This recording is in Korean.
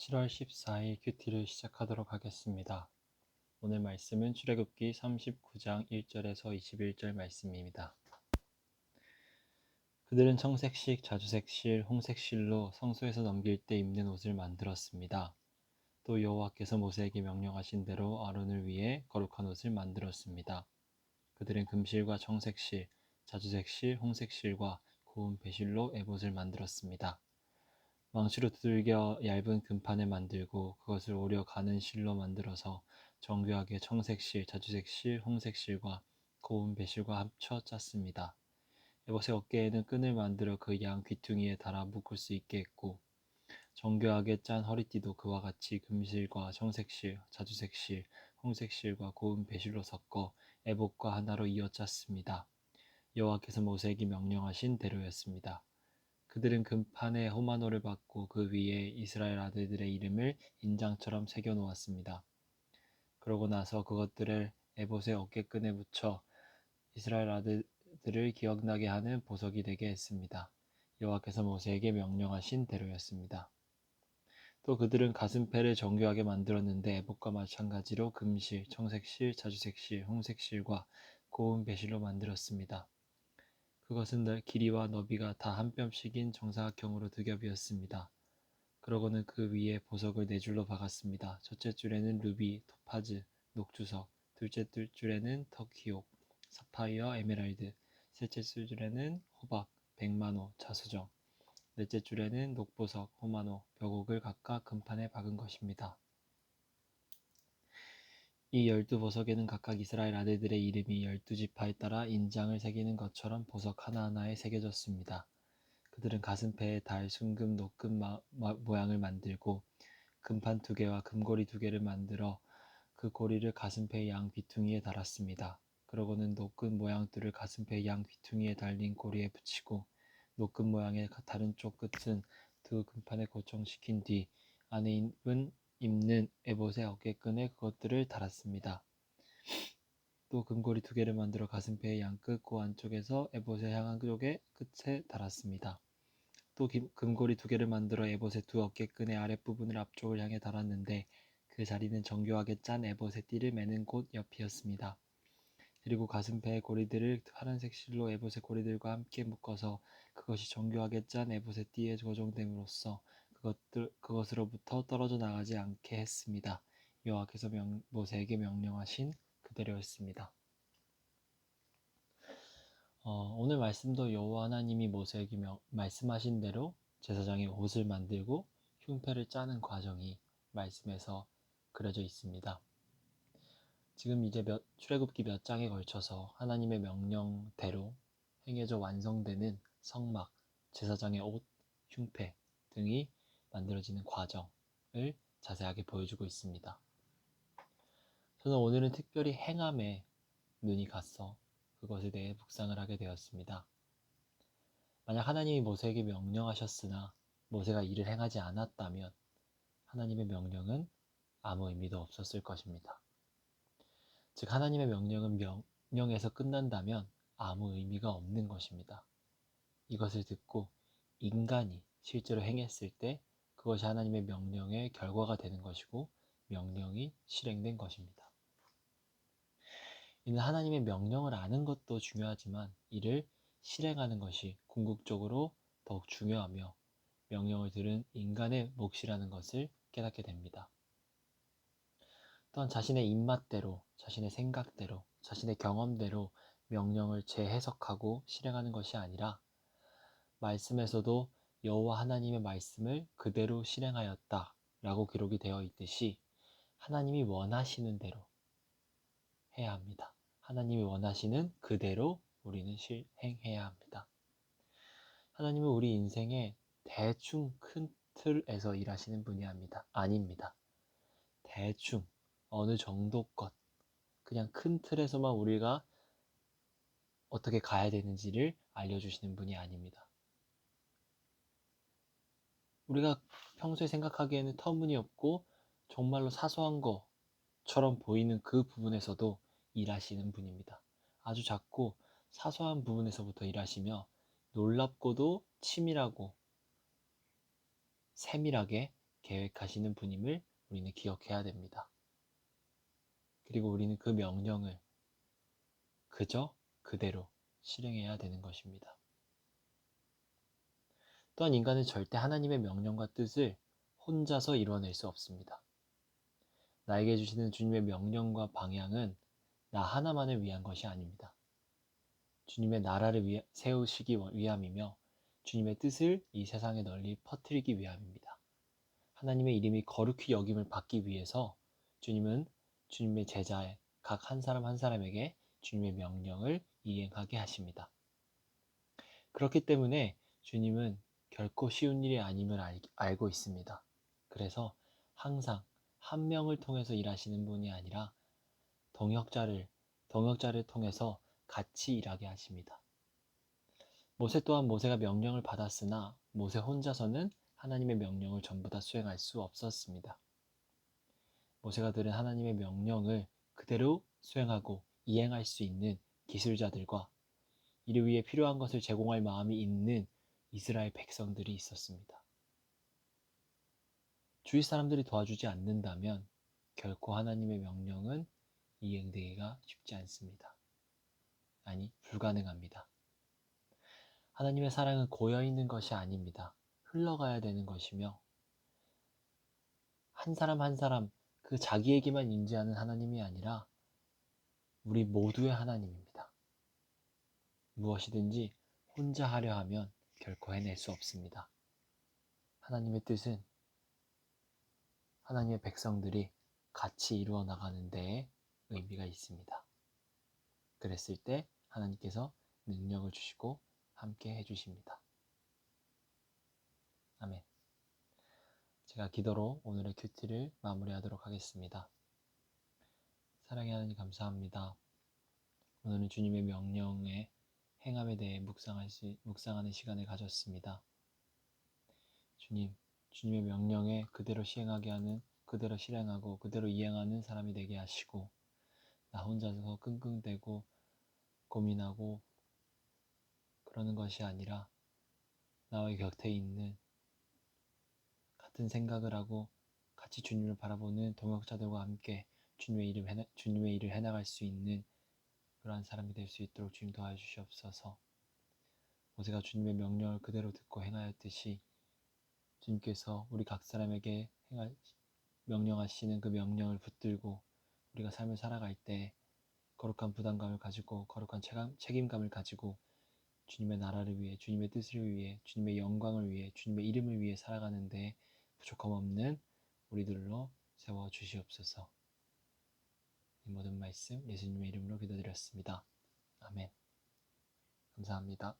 7월 14일 큐티를 시작하도록 하겠습니다. 오늘 말씀은 출애굽기 39장 1절에서 21절 말씀입니다. 그들은 청색식, 자주색실, 홍색실로 성소에서 넘길 때 입는 옷을 만들었습니다. 또 여호와께서 모세에게 명령하신 대로 아론을 위해 거룩한 옷을 만들었습니다. 그들은 금실과 청색실, 자주색실, 홍색실과 고운 배실로 에봇을 만들었습니다. 망치로 두들겨 얇은 금판을 만들고 그것을 오려 가는 실로 만들어서 정교하게 청색실, 자주색실, 홍색실과 고운 배실과 합쳐 짰습니다. 에봇의 어깨에는 끈을 만들어 그 양 귀퉁이에 달아 묶을 수 있게 했고 정교하게 짠 허리띠도 그와 같이 금실과 청색실, 자주색실, 홍색실과 고운 배실로 섞어 에봇과 하나로 이어 짰습니다. 여호와께서 모세에게 명령하신 대로였습니다. 그들은 금판에 호마노를 받고 그 위에 이스라엘 아들들의 이름을 인장처럼 새겨 놓았습니다. 그러고 나서 그것들을 에봇의 어깨끈에 붙여 이스라엘 아들들을 기억나게 하는 보석이 되게 했습니다. 여호와께서 모세에게 명령하신 대로였습니다. 또 그들은 가슴패를 정교하게 만들었는데 에봇과 마찬가지로 금실, 청색실, 자주색실, 홍색실과 고운 배실로 만들었습니다. 그것은 길이와 너비가 다 한 뼘씩인 정사각형으로 두 겹이었습니다. 그러고는 그 위에 보석을 네 줄로 박았습니다. 첫째 줄에는 루비, 토파즈, 녹주석, 둘째 줄에는 터키옥, 사파이어, 에메랄드, 셋째 줄에는 호박, 백만호, 자수정, 넷째 줄에는 녹보석, 호마노, 벽옥을 각각 금판에 박은 것입니다. 이 열두 보석에는 각각 이스라엘 아들들의 이름이 열두 지파에 따라 인장을 새기는 것처럼 보석 하나하나에 새겨졌습니다. 그들은 가슴패에 달, 순금, 녹금 마, 마, 모양을 만들고 금판 두 개와 금고리 두 개를 만들어 그 고리를 가슴패의 양 귀퉁이에 달았습니다. 그러고는 녹금 모양들을 가슴패의 양 귀퉁이에 달린 고리에 붙이고 녹금 모양의 다른 쪽 끝은 두 금판에 고정시킨 뒤 안에 입은 입는 에봇의 어깨끈에 그것들을 달았습니다. 또 금고리 두 개를 만들어 가슴뼈의 양끝 고 안쪽에서 에봇의 향한 쪽의 끝에 달았습니다. 또 금고리 두 개를 만들어 에봇의 두 어깨끈의 아랫부분을 앞쪽을 향해 달았는데 그 자리는 정교하게 짠 에봇의 띠를 매는 곳 옆이었습니다. 그리고 가슴뼈의 고리들을 파란색 실로 에봇의 고리들과 함께 묶어서 그것이 정교하게 짠 에봇의 띠에 고정됨으로써 그것들, 그것으로부터 떨어져 나가지 않게 했습니다. 여호와께서 명, 모세에게 명령하신 그대로였습니다. 어, 오늘 말씀도 여호와 하나님이 모세에게 명, 말씀하신 대로 제사장의 옷을 만들고 흉패를 짜는 과정이 말씀에서 그려져 있습니다. 지금 이제 몇, 출애굽기 몇 장에 걸쳐서 하나님의 명령대로 행해져 완성되는 성막, 제사장의 옷, 흉패 등이 만들어지는 과정을 자세하게 보여주고 있습니다. 저는 오늘은 특별히 행함에 눈이 갔어 그것에 대해 묵상을 하게 되었습니다. 만약 하나님이 모세에게 명령하셨으나 모세가 이를 행하지 않았다면 하나님의 명령은 아무 의미도 없었을 것입니다. 즉 하나님의 명령은 명령에서 끝난다면 아무 의미가 없는 것입니다. 이것을 듣고 인간이 실제로 행했을 때 그것이 하나님의 명령의 결과가 되는 것이고 명령이 실행된 것입니다. 이는 하나님의 명령을 아는 것도 중요하지만 이를 실행하는 것이 궁극적으로 더욱 중요하며 명령을 들은 인간의 몫이라는 것을 깨닫게 됩니다. 또한 자신의 입맛대로, 자신의 생각대로, 자신의 경험대로 명령을 재해석하고 실행하는 것이 아니라 말씀에서도 여호와 하나님의 말씀을 그대로 실행하였다 라고 기록이 되어 있듯이 하나님이 원하시는 대로 해야 합니다. 하나님이 원하시는 그대로 우리는 실행해야 합니다. 하나님은 우리 인생에 대충 큰 틀에서 일하시는 분이 아닙니다. 아닙니다. 대충 어느 정도 것 그냥 큰 틀에서만 우리가 어떻게 가야 되는지를 알려주시는 분이 아닙니다. 우리가 평소에 생각하기에는 터무니없고 정말로 사소한 것처럼 보이는 그 부분에서도 일하시는 분입니다. 아주 작고 사소한 부분에서부터 일하시며 놀랍고도 치밀하고 세밀하게 계획하시는 분임을 우리는 기억해야 됩니다. 그리고 우리는 그 명령을 그저 그대로 실행해야 되는 것입니다. 또한 인간은 절대 하나님의 명령과 뜻을 혼자서 이루어낼 수 없습니다. 나에게 주시는 주님의 명령과 방향은 나 하나만을 위한 것이 아닙니다. 주님의 나라를 위해, 세우시기 위함이며 주님의 뜻을 이 세상에 널리 퍼뜨리기 위함입니다. 하나님의 이름이 거룩히 여김을 받기 위해서 주님은 주님의 제자의 각 한 사람 한 사람에게 주님의 명령을 이행하게 하십니다. 그렇기 때문에 주님은 결코 쉬운 일이 아님을 알, 알고 있습니다. 그래서 항상 한 명을 통해서 일하시는 분이 아니라 동역자를 동역자를 통해서 같이 일하게 하십니다. 모세 또한 모세가 명령을 받았으나 모세 혼자서는 하나님의 명령을 전부 다 수행할 수 없었습니다. 모세가 들은 하나님의 명령을 그대로 수행하고 이행할 수 있는 기술자들과 이를 위해 필요한 것을 제공할 마음이 있는 이스라엘 백성들이 있었습니다. 주위 사람들이 도와주지 않는다면 결코 하나님의 명령은 이행되기가 쉽지 않습니다. 아니, 불가능합니다. 하나님의 사랑은 고여 있는 것이 아닙니다. 흘러가야 되는 것이며, 한 사람 한 사람 그 자기에게만 인지하는 하나님이 아니라 우리 모두의 하나님입니다. 무엇이든지 혼자 하려 하면 결코 해낼 수 없습니다. 하나님의 뜻은 하나님의 백성들이 같이 이루어 나가는 데에 의미가 있습니다. 그랬을 때 하나님께서 능력을 주시고 함께 해주십니다. 아멘. 제가 기도로 오늘의 큐티를 마무리하도록 하겠습니다. 사랑의 하나님 감사합니다. 오늘은 주님의 명령에 행함에 대해 묵상하는 시간을 가졌습니다. 주님, 주님의 명령에 그대로 시행하게 하는, 그대로 실행하고 그대로 이행하는 사람이 되게 하시고, 나 혼자서 끙끙대고 고민하고 그러는 것이 아니라 나의 곁에 있는 같은 생각을 하고 같이 주님을 바라보는 동역자들과 함께 주님의 이름 해, 주님의 일을 해나갈 수 있는 그러한 사람이 될 수 있도록 주님 도와주시옵소서. 모세가 주님의 명령을 그대로 듣고 행하였듯이 주님께서 우리 각 사람에게 행하, 명령하시는 그 명령을 붙들고 우리가 삶을 살아갈 때 거룩한 부담감을 가지고 거룩한 책임감을 가지고 주님의 나라를 위해 주님의 뜻을 위해 주님의 영광을 위해 주님의 이름을 위해 살아가는데 부족함 없는 우리들로 세워 주시옵소서. 이 모든 말씀 예수님의 이름으로 기도드렸습니다. 아멘. 감사합니다.